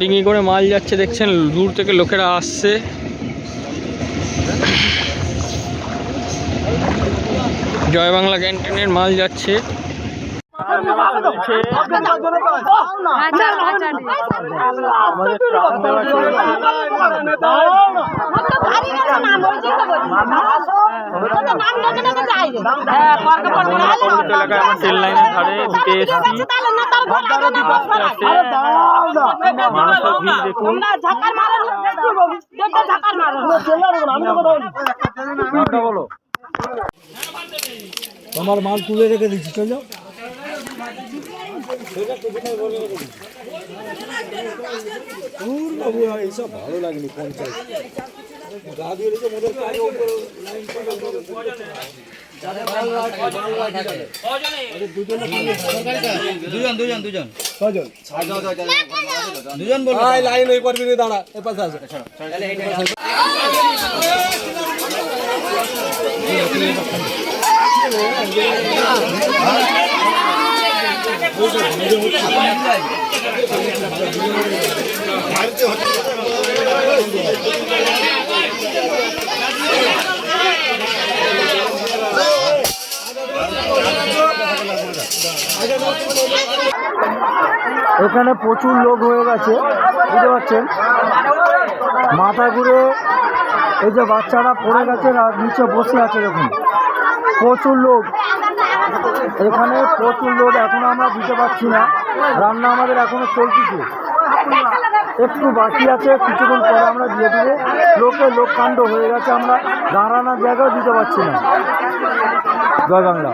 ডিঙি করে মাল যাচ্ছে দেখছেন দূর থেকে লোকেরা আসছে। জয় বাংলা ক্যান্টিনের মাল যাচ্ছে। আমরা ট্রেন লাইনের ধারে এসেছি। তোমার মাল তুলে রেখে দিচ্ছি চলো বাবু এইসব ভালো লাগেনি পঞ্চায়েত। গা দিয়ে মোদের দুজন দুজন দুজন। লাইন ওই পারবি দাঁড়া এ পাশে আছে এখানে প্রচুর লোক হয়ে গেছে, বুঝতে পারছেন? মাথা ঘুরে এই যে বাচ্চারা পড়ে গেছে আর নিচে বসে আছে দেখুন। প্রচুর লোক। এখানে প্রচুর লোক, এখনও আমরা দিতে পারছি না। রান্না আমাদের এখনও চলতেছে। একটু বাকি আছে, কিছুক্ষণ পরে আমরা দিয়ে দেবো। লোকে লোককাণ্ড হয়ে গেছে, আমরা দাঁড়ানোর জায়গাও দিতে পারছি না। জয় বাংলা।